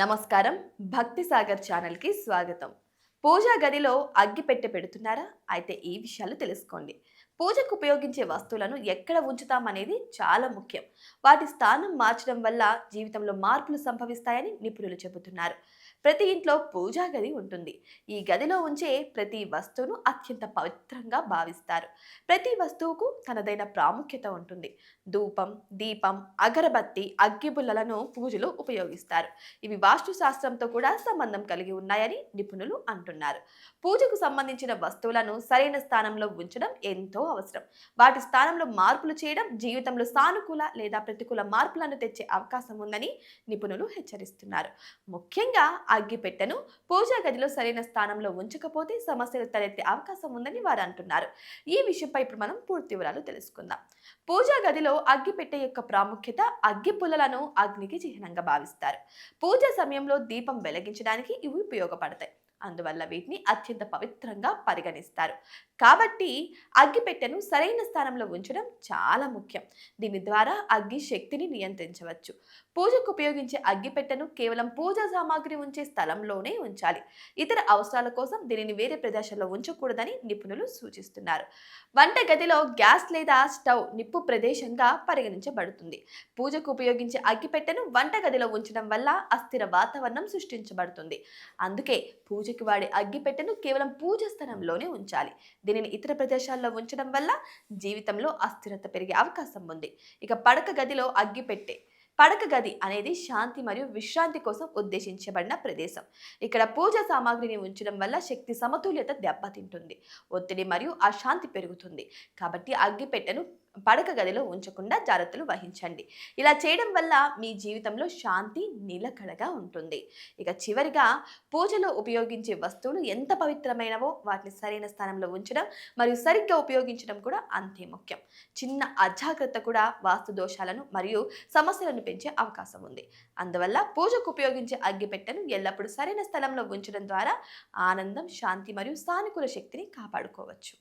నమస్కారం. భక్తి సాగర్ ఛానల్కి స్వాగతం. పూజా గదిలో అగ్గిపెట్టె పెడుతున్నారా? అయితే ఈ విషయాలు తెలుసుకోండి. పూజకు ఉపయోగించే వస్తువులను ఎక్కడ ఉంచుతామనేది చాలా ముఖ్యం. వాటి స్థానం మార్చడం వల్ల జీవితంలో మార్పులు సంభవిస్తాయని నిపుణులు చెబుతున్నారు. ప్రతి ఇంట్లో పూజా గది ఉంటుంది. ఈ గదిలో ఉంచే ప్రతి వస్తువును అత్యంత పవిత్రంగా భావిస్తారు. ప్రతి వస్తువుకు తనదైన ప్రాముఖ్యత ఉంటుంది. ధూపం దీపం అగరబత్తి అగ్గిబుల్లలను పూజలో ఉపయోగిస్తారు. ఇవి వాస్తు శాస్త్రంతో కూడా సంబంధం కలిగి ఉన్నాయని నిపుణులు అంటున్నారు. పూజకు సంబంధించిన వస్తువులను సరైన స్థానంలో ఉంచడం ఎంతో అవసరం. వాటి స్థానంలో మార్పులు చేయడం జీవితంలో సానుకూల లేదా ప్రతికూల మార్పులను తెచ్చే అవకాశం ఉందని నిపుణులు హెచ్చరిస్తున్నారు. ముఖ్యంగా అగ్గిపెట్టెను పూజా గదిలో సరైన స్థానంలో ఉంచకపోతే సమస్యలు తలెత్తే అవకాశం ఉందని వారు అంటున్నారు. ఈ విషయంపై ఇప్పుడు మనం పూర్తి వివరాలు తెలుసుకుందాం. పూజా గదిలో అగ్గిపెట్టె యొక్క ప్రాముఖ్యత అగ్గి పుల్లలను అగ్నికి చిహ్నంగా భావిస్తారు. పూజ సమయంలో దీపం వెలిగించడానికి ఇవి ఉపయోగపడతాయి. అందువల్ల వీటిని అత్యంత పవిత్రంగా పరిగణిస్తారు. కాబట్టి అగ్గిపెట్టెను సరైన స్థానంలో ఉంచడం చాలా ముఖ్యం. దీని ద్వారా అగ్గి శక్తిని నియంత్రించవచ్చు. పూజకు ఉపయోగించే అగ్గిపెట్టెను కేవలం పూజా సామాగ్రి ఉంచే స్థలంలోనే ఉంచాలి. ఇతర అవసరాల కోసం దీనిని వేరే ప్రదేశంలో ఉంచకూడదని నిపుణులు సూచిస్తున్నారు. వంట గదిలో గ్యాస్ లేదా స్టవ్ నిప్పు ప్రదేశంగా పరిగణించబడుతుంది. పూజకు ఉపయోగించే అగ్గిపెట్టెను వంట గదిలో ఉంచడం వల్ల అస్థిర వాతావరణం సృష్టించబడుతుంది. అందుకే పూజకి వాడే అగ్గిపెట్టెను కేవలం పూజ స్థలంలోనే ఉంచాలి. దీనిని ఇతర ప్రదేశాల్లో ఉంచడం వల్ల జీవితంలో అస్థిరత పెరిగే అవకాశం ఉంది. ఇక పడక గదిలో అగ్గిపెట్టె పడక గది అనేది శాంతి మరియు విశ్రాంతి కోసం ఉద్దేశించబడిన ప్రదేశం. ఇక్కడ పూజ సామాగ్రిని ఉంచడం వల్ల శక్తి సమతుల్యత దెబ్బతింటుంది ఒత్తిడి మరియు అశాంతి పెరుగుతుంది. కాబట్టి అగ్గిపెట్టెను పడక గదిలో ఉంచకుండా జాగ్రత్తలు వహించండి. ఇలా చేయడం వల్ల మీ జీవితంలో శాంతి నిలకడగా ఉంటుంది. ఇక చివరిగా పూజలో ఉపయోగించే వస్తువులు ఎంత పవిత్రమైనవో వాటిని సరైన స్థానంలో ఉంచడం మరియు సరిగ్గా ఉపయోగించడం కూడా అంతే ముఖ్యం. చిన్న అజాగ్రత్త కూడా వాస్తు దోషాలను మరియు సమస్యలను పెంచే అవకాశం ఉంది. అందువల్ల పూజకు ఉపయోగించే అగ్గిపెట్టెను ఎల్లప్పుడూ సరైన స్థలంలో ఉంచడం ద్వారా ఆనందం శాంతి మరియు సానుకూల శక్తిని కాపాడుకోవచ్చు.